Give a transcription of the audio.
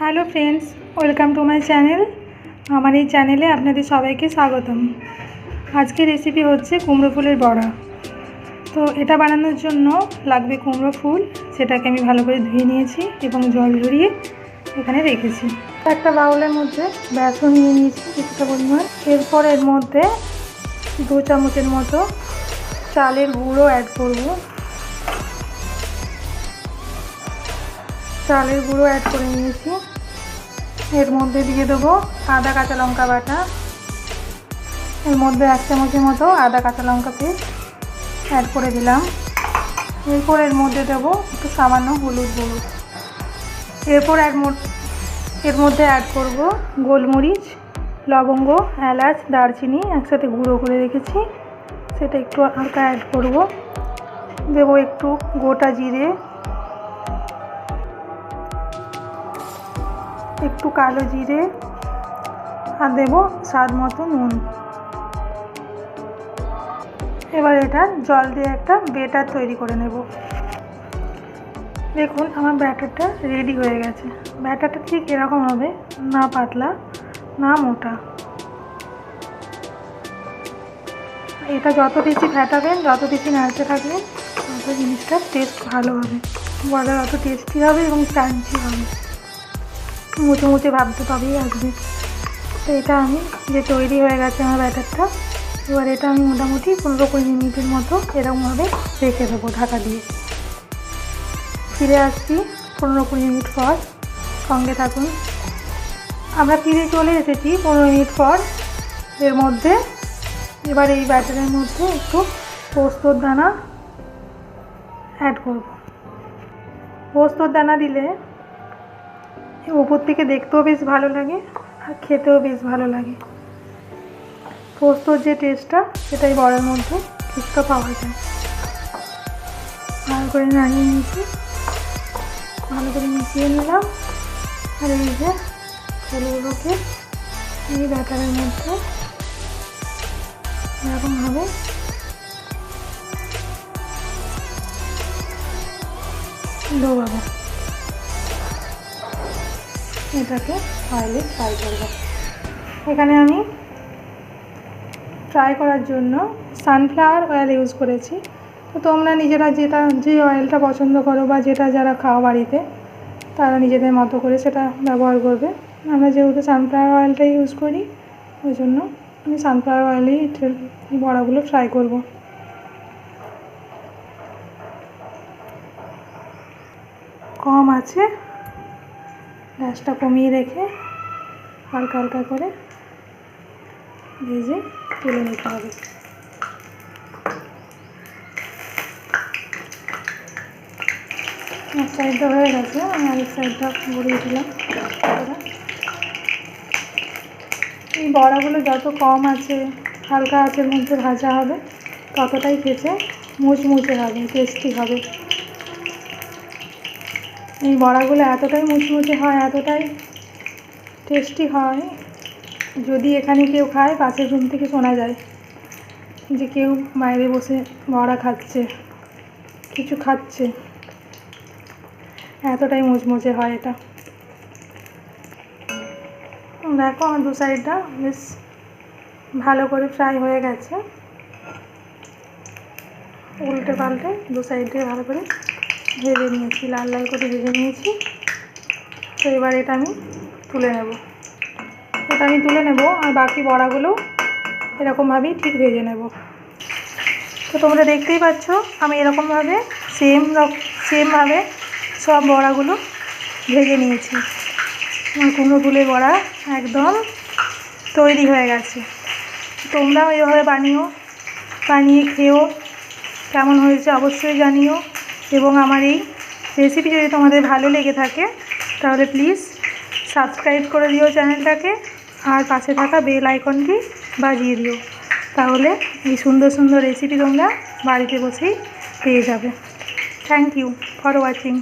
Hello friends welcome to my channel আমার এই চ্যানেলে আপনাদের সবাইকে স্বাগতম। আজকের রেসিপি হচ্ছে কুমড়ো ফুলের বড়া। তো এটা বানানোর জন্য লাগবে কুমড়ো ফুল, সেটাকে আমি ভালো করে ধুয়ে নিয়েছি এবং জল ঝরিয়ে এখানে রেখেছি। একটা বাউলের মধ্যে বেসন নিয়ে নিয়েছি কিছুটা পরিমাণ। এরপর এর মধ্যে দু চামচের মতো চালের গুঁড়ো অ্যাড করব। চালের গুঁড়ো অ্যাড করে নিয়েছি। এর মধ্যে দিয়ে দেবো আদা, কাঁচা লঙ্কা বাটা। এর মধ্যে এক চামচের মতো আদা, কাঁচা লঙ্কা পেস্ট অ্যাড করে দিলাম। এরপর এর মধ্যে দেবো একটু সামান্য হলুদ গুঁড়ো। এরপর এর এর মধ্যে অ্যাড করব গোলমরিচ, লবঙ্গ, এলাচ, দারচিনি একসাথে গুঁড়ো করে রেখেছি। সেটা একটু হালকা অ্যাড করব। দেবো একটু গোটা জিরে একটু কালো জিরে আর দেবো স্বাদ মতো নুন। এবার এটা জল দিয়ে একটা বেটার তৈরি করে নেব। দেখুন, আমার ব্যাটারটা রেডি হয়ে গেছে। ব্যাটারটা ঠিক এরকম হবে, না পাতলা, না মোটা। এটা যত বেশি ফ্যাটাবেন যত বেশি নাড়তে থাকবেন, তত জিনিসটা টেস্ট ভালো হবে। বড়া অত টেস্টি হবে এবং ক্রাঞ্চি হবে। মুচে মুচে ভাবতে তবেই আসবে তো এটা আমি যে তৈরি হয়ে গেছে আমার ব্যাটারটা, এবার এটা আমি মোটামুটি পনেরো কুড়ি মিনিটের মতো এরকমভাবে রেখে দেবো ঢাকা দিয়ে। ফিরে আসছি পনেরো কুড়ি মিনিট পর, সঙ্গে থাকুন। আমরা ফিরে চলে এসেছি পনেরো মিনিট পর। এর মধ্যে, এবার এই ব্যাটারের মধ্যে একটু পোস্তর দানা অ্যাড করব। পোস্তর দানা দিলে ওপর থেকে দেখতেও বেশ ভালো লাগে আর খেতেও বেশ ভালো লাগে। পোস্তর যে টেস্টটা সেটাই বড়ার মধ্যে কিছুটা পাওয়া যায়। ভালো করে নাড়িয়ে নিয়েছি। ভালো করে মিশিয়ে নিলাম। আর এই যে ফুলগুলোকে এই ব্যাটারের মধ্যে এরকমভাবে ডোবাবো। এটাকে অয়েলে ফ্রাই করব। এখানে আমি ফ্রাই করার জন্য সানফ্লাওয়ার অয়েল ইউজ করেছি। তো তোমরা নিজেরা যেটা, যে অয়েলটা পছন্দ করো বা যেটা যারা খাও বাড়িতে, তারা নিজেদের মতো করে সেটা ব্যবহার করবে। আমরা যেহেতু সানফ্লাওয়ার অয়েলটা ইউজ করি, ওই জন্য আমি সানফ্লাওয়ার অয়েলেই বড়াগুলো ফ্রাই করব। কম আছে গ্যাসটা কমিয়ে রেখে হালকা হালকা করে ভেজে তুলে নিতে হবে। এক সাইডটা হয়ে গেছে, আমি আরেক সাইডটা গড়িয়ে দিলাম। এই বড়াগুলো যত কম আছে, হালকা আঁচের মধ্যে ভাজা হবে, ততটাই খেতে মুচমুচে হবে টেস্টি হবে। এই বড়াগুলো এতটাই মুচমুচে হয়, এতটাই টেস্টি হয়, যদি এখানে কেউ খায়, পাশের রুম থেকে শোনা যায় যে কেউ বাইরে বসে বড়া খাচ্ছে, কিছু খাচ্ছে। এতটাই মুচমুচে হয় এটা। দেখো আমার দু সাইডটা বেশ ভালো করে ফ্রাই হয়ে গেছে। উল্টে পাল্টে দু সাইডে ভালো করে ভেজে নিয়েছি, লাল লাল করে ভেজে নিয়েছি। তো এবার এটা আমি তুলে নেব। এটা আমি তুলে নেব আর বাকি বড়াগুলো এরকমভাবেই ঠিক ভেজে নেব। তো তোমরা দেখতেই পাচ্ছ, আমি এরকমভাবে সেম সেমভাবে সব বড়াগুলো ভেজে নিয়েছি। আমার কুমড়ো ফুলের বড়া একদম তৈরি হয়ে গেছে। তোমরাও এভাবে বানিও, বানিয়ে খেও কেমন হয়েছে অবশ্যই জানিও। এবং আমার এই রেসিপি যদি তোমাদের ভালো লেগে থাকে, তাহলে প্লিজ সাবস্ক্রাইব করে দিও চ্যানেলটাকে আর পাশে থাকা বেল আইকনটি বাজিয়ে দিও। তাহলে এই সুন্দর সুন্দর রেসিপি তোমরা বাড়িতে বসেই পেয়ে যাবে। Thank you for watching